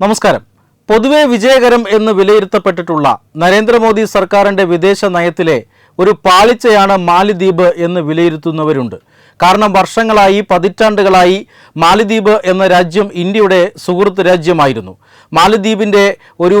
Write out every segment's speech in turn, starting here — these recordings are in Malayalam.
നമസ്കാരം. പൊതുവെ വിജയകരം എന്ന് വിലയിരുത്തപ്പെട്ടിട്ടുള്ള നരേന്ദ്രമോദി സർക്കാരിന്റെ വിദേശ നയത്തിലെ ഒരു പാളിച്ചയാണ് മാലിദ്വീപ് എന്ന് വിലയിരുത്തുന്നവരുണ്ട്. കാരണം വർഷങ്ങളായി പതിറ്റാണ്ടുകളായി മാലിദ്വീപ് എന്ന രാജ്യം ഇന്ത്യയുടെ സുഹൃത്ത് രാജ്യമായിരുന്നു. മാലിദ്വീപിന്റെ ഒരു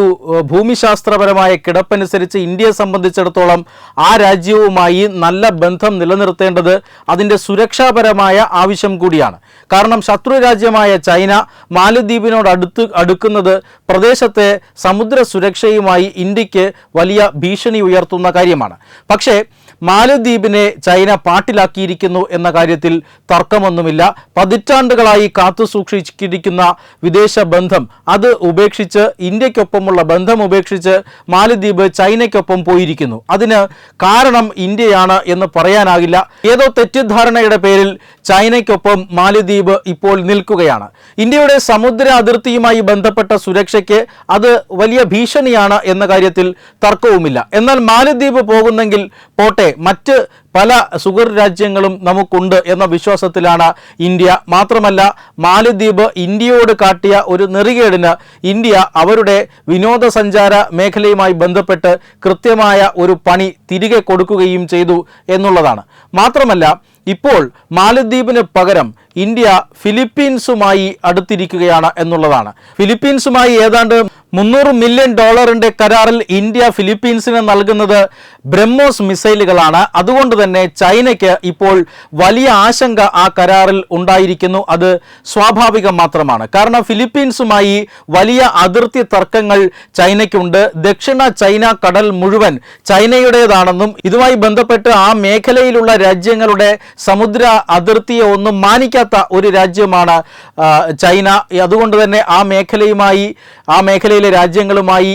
ഭൂമിശാസ്ത്രപരമായ കിടപ്പനുസരിച്ച് ഇന്ത്യയെ സംബന്ധിച്ചിടത്തോളം ആ രാജ്യവുമായി നല്ല ബന്ധം നിലനിർത്തേണ്ടത് അതിന്റെ സുരക്ഷാപരമായ ആവശ്യം കൂടിയാണ്. കാരണം ശത്രു രാജ്യമായ ചൈന മാലിദ്വീപിനോട് അടുത്ത് അടുക്കുന്നത് പ്രദേശത്തെ സമുദ്ര സുരക്ഷയുമായി ഇന്ത്യയ്ക്ക് വലിയ ഭീഷണി ഉയർത്തുന്ന കാര്യമാണ്. പക്ഷേ മാലദ്വീപിനെ ചൈന പാട്ടിലാക്കിയിരിക്കുന്നു എന്ന കാര്യത്തിൽ തർക്കമൊന്നുമില്ല. പതിറ്റാണ്ടുകളായി കാത്തു സൂക്ഷിച്ചിരിക്കുന്ന വിദേശ ബന്ധം അത് ഉപേക്ഷിച്ച് ഇന്ത്യക്കൊപ്പമുള്ള ബന്ധം ഉപേക്ഷിച്ച് മാലദ്വീപ് ചൈനയ്ക്കൊപ്പം പോയിരിക്കുന്നു. അതിന് കാരണം ഇന്ത്യയാണ് എന്ന് പറയാനാകില്ല. ഏതോ തെറ്റിദ്ധാരണയുടെ പേരിൽ ചൈനയ്ക്കൊപ്പം മാലദ്വീപ് ഇപ്പോൾ നിൽക്കുകയാണ്. ഇന്ത്യയുടെ സമുദ്ര അതിർത്തിയുമായി ബന്ധപ്പെട്ട സുരക്ഷയ്ക്ക് അത് വലിയ ഭീഷണിയാണ് എന്ന കാര്യത്തിൽ തർക്കവുമില്ല. എന്നാൽ മാലദ്വീപ് പോകുന്നെങ്കിൽ പോട്ടെ മറ്റ് പല സുഗർ രാജ്യങ്ങളും നമുക്കുണ്ട് എന്ന വിശ്വാസത്തിലാണ് ഇന്ത്യ. മാത്രമല്ല മാലദ്വീപ് ഇന്ത്യയോട് കാട്ടിയ ഒരു നെറികേടിന് ഇന്ത്യ അവരുടെ വിനോദസഞ്ചാര മേഖലയുമായി ബന്ധപ്പെട്ട് കൃത്യമായ ഒരു പണി തിരികെ കൊടുക്കുകയും ചെയ്തു എന്നുള്ളതാണ്. മാത്രമല്ല ഇപ്പോൾ മാലദ്വീപിന് പകരം ഇന്ത്യ ഫിലിപ്പീൻസുമായി അടുത്തിരിക്കുകയാണ് എന്നുള്ളതാണ്. ഫിലിപ്പീൻസുമായി ഏതാണ്ട് മുന്നൂറ് മില്യൺ ഡോളറിന്റെ കരാറിൽ ഇന്ത്യ ഫിലിപ്പീൻസിന് നൽകുന്നത് ബ്രഹ്മോസ് മിസൈലുകളാണ്. അതുകൊണ്ട് തന്നെ ചൈനയ്ക്ക് ഇപ്പോൾ വലിയ ആശങ്ക ആ കരാറിൽ ഉണ്ടായിരിക്കുന്നു. അത് സ്വാഭാവികം മാത്രമാണ്. കാരണം ഫിലിപ്പീൻസുമായി വലിയ അതിർത്തി തർക്കങ്ങൾ ചൈനയ്ക്കുണ്ട്. ദക്ഷിണ ചൈന കടൽ മുഴുവൻ ചൈനയുടേതാണെന്നും ഇതുമായി ബന്ധപ്പെട്ട് ആ മേഖലയിലുള്ള രാജ്യങ്ങളുടെ സമുദ്ര അതിർത്തിയെ ഒന്നും മാനിക്കാത്ത ഒരു രാജ്യമാണ് ചൈന. അതുകൊണ്ട് തന്നെ ആ മേഖലയുമായി ആ മേഖലയിലെ രാജ്യങ്ങളുമായി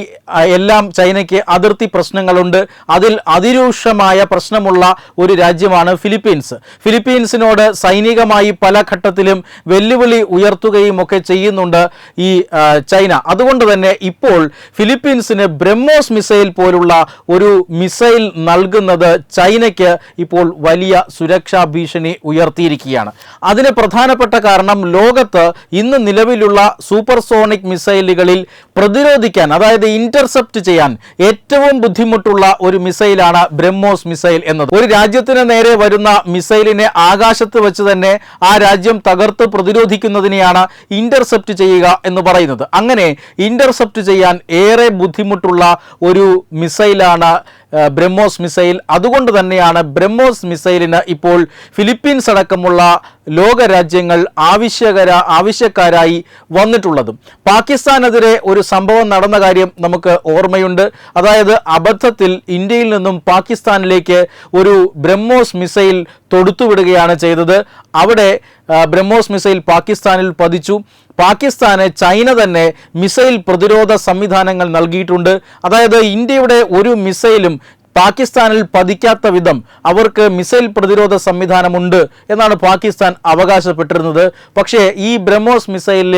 എല്ലാം ചൈനയ്ക്ക് അതിർത്തി പ്രശ്നങ്ങളുണ്ട്. അതിൽ അതിരൂക്ഷമായ പ്രശ്നമുള്ള ഒരു രാജ്യമാണ് ഫിലിപ്പീൻസ്. ഫിലിപ്പീൻസിനോട് സൈനികമായി പല ഘട്ടത്തിലും വെല്ലുവിളി ഉയർത്തുകയും ഒക്കെ ചെയ്യുന്നുണ്ട് ഈ ചൈന. അതുകൊണ്ട് തന്നെ ഇപ്പോൾ ഫിലിപ്പീൻസിന് ബ്രഹ്മോസ് മിസൈൽ പോലുള്ള ഒരു മിസൈൽ നൽകുന്നത് ചൈനയ്ക്ക് ഇപ്പോൾ വലിയ സുരക്ഷാ ഭീഷണി ഉയർത്തിയിരിക്കുകയാണ്. അതിന് പ്രധാനപ്പെട്ട കാരണം ലോകത്ത് ഇന്ന് നിലവിലുള്ള സൂപ്പർസോണിക് മിസൈലുകളിൽ പ്രതിരോധിക്കാൻ അതായത് ഇന്റർസെപ്റ്റ് ചെയ്യാൻ ഏറ്റവും ബുദ്ധിമുട്ടുള്ള ഒരു മിസൈലാണ് ബ്രഹ്മോസ് മിസൈൽ എന്നത്. ഒരു രാജ്യത്തിന് നേരെ വരുന്ന മിസൈലിനെ ആകാശത്ത് വെച്ച് തന്നെ ആ രാജ്യം തകർത്ത് പ്രതിരോധിക്കുന്നതിനെയാണ് ഇന്റർസെപ്റ്റ് ചെയ്യുക എന്ന് പറയുന്നത്. അങ്ങനെ ഇന്റർസെപ്റ്റ് ചെയ്യാൻ ഏറെ ബുദ്ധിമുട്ടുള്ള ഒരു മിസൈലാണ് ബ്രഹ്മോസ് മിസൈൽ. അതുകൊണ്ട് തന്നെയാണ് ബ്രഹ്മോസ് മിസൈലിന് ഇപ്പോൾ ഫിലിപ്പീൻസ് അടക്കമുള്ള ലോകരാജ്യങ്ങൾ ആവശ്യകര ആവശ്യക്കാരായി വന്നിട്ടുള്ളതും. പാകിസ്ഥാനെതിരെ ഒരു സംഭവം നടന്ന കാര്യം നമുക്ക് ഓർമ്മയുണ്ട്. അതായത് അബദ്ധത്തിൽ ഇന്ത്യയിൽ നിന്നും പാകിസ്ഥാനിലേക്ക് ഒരു ബ്രഹ്മോസ് മിസൈൽ തൊടുത്തുവിടുകയാണ് ചെയ്തത്. അവിടെ ബ്രഹ്മോസ് മിസൈൽ പാകിസ്ഥാനിൽ പതിച്ചു. പാകിസ്ഥാന് ചൈന തന്നെ മിസൈൽ പ്രതിരോധ സംവിധാനങ്ങൾ നൽകിയിട്ടുണ്ട്. അതായത് ഇന്ത്യയുടെ ഒരു മിസൈലും പാകിസ്ഥാനിൽ പതിക്കാത്ത വിധം അവർക്ക് മിസൈൽ പ്രതിരോധ സംവിധാനമുണ്ട് എന്നാണ് പാകിസ്ഥാൻ അവകാശപ്പെട്ടിരുന്നത്. പക്ഷേ ഈ ബ്രഹ്മോസ് മിസൈലിൽ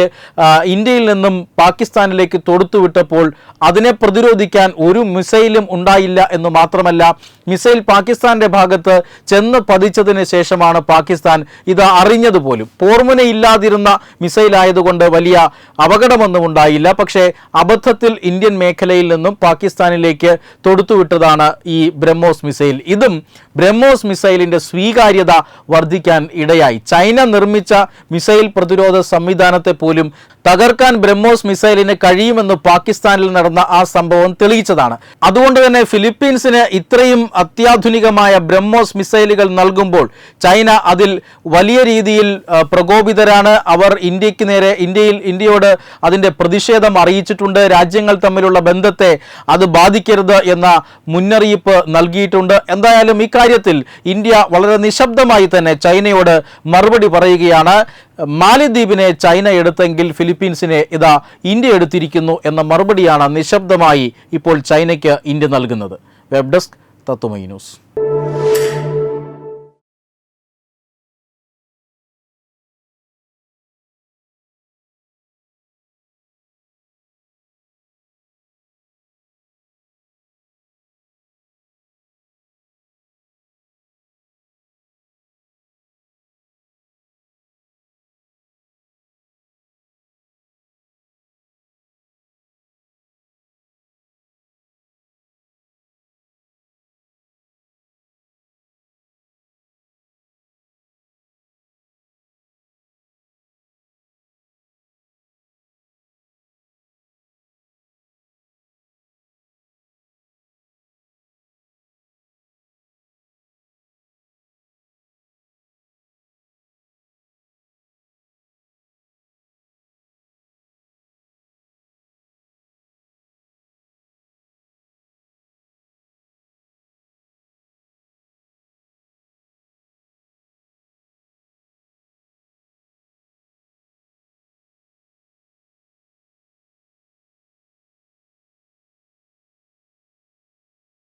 ഇന്ത്യയിൽ നിന്നും പാകിസ്ഥാനിലേക്ക് തൊടുത്തുവിട്ടപ്പോൾ അതിനെ പ്രതിരോധിക്കാൻ ഒരു മിസൈലും ഉണ്ടായില്ല എന്ന് മാത്രമല്ല മിസൈൽ പാകിസ്ഥാന്റെ ഭാഗത്ത് ചെന്ന് പതിച്ചതിന് ശേഷമാണ് പാകിസ്ഥാൻ ഇത് അറിഞ്ഞത് പോലും പോർമുനയില്ലാതിരുന്ന മിസൈൽ ആയതുകൊണ്ട് വലിയ അപകടമൊന്നും ഉണ്ടായില്ല. പക്ഷേ അബദ്ധത്തിൽ ഇന്ത്യൻ മേഖലയിൽ നിന്നും പാകിസ്ഥാനിലേക്ക് തൊടുത്തുവിട്ടതാണ് ഈ ബ്രഹ്മോസ് മിസൈൽ. ഇതും ബ്രഹ്മോസ് മിസൈലിന്റെ സ്വീകാര്യത വർദ്ധിക്കാൻ ഇടയായി. ചൈന നിർമ്മിച്ച മിസൈൽ പ്രതിരോധ സംവിധാനത്തെ പോലും തകർക്കാൻ ബ്രഹ്മോസ് മിസൈലിന് കഴിയുമെന്ന് പാകിസ്ഥാനിൽ നടന്ന ആ സംഭവം തെളിയിച്ചതാണ്. അതുകൊണ്ട് തന്നെ ഫിലിപ്പീൻസിന് ഇത്രയും അത്യാധുനികമായ ബ്രഹ്മോസ് മിസൈലുകൾ നൽകുമ്പോൾ ചൈന അതിൽ വലിയ രീതിയിൽ പ്രകോപിതരാണ്. അവർ ഇന്ത്യയ്ക്ക് നേരെ ഇന്ത്യയിൽ ഇന്ത്യയോട് അതിന്റെ പ്രതിഷേധം അറിയിച്ചിട്ടുണ്ട്. രാജ്യങ്ങൾ തമ്മിലുള്ള ബന്ധത്തെ അത് ബാധിക്കരുത് എന്ന മുന്നറിയിപ്പ് നൽകിയിട്ടുണ്ട്. എന്തായാലും ഇക്കാര്യത്തിൽ ഇന്ത്യ വളരെ നിശബ്ദമായി തന്നെ ചൈനയോട് മറുപടി പറയുകയാണ്. മാലിദ്വീപിനെ ചൈന എടുത്തെങ്കിൽ ഫിലിപ്പീൻസിനെ ഇതാ ഇന്ത്യ എടുത്തിരിക്കുന്നു എന്ന മറുപടിയാണ് നിശബ്ദമായി ഇപ്പോൾ ചൈനയ്ക്ക് ഇന്ത്യ നൽകുന്നത്. Web desk Tatwamayi news.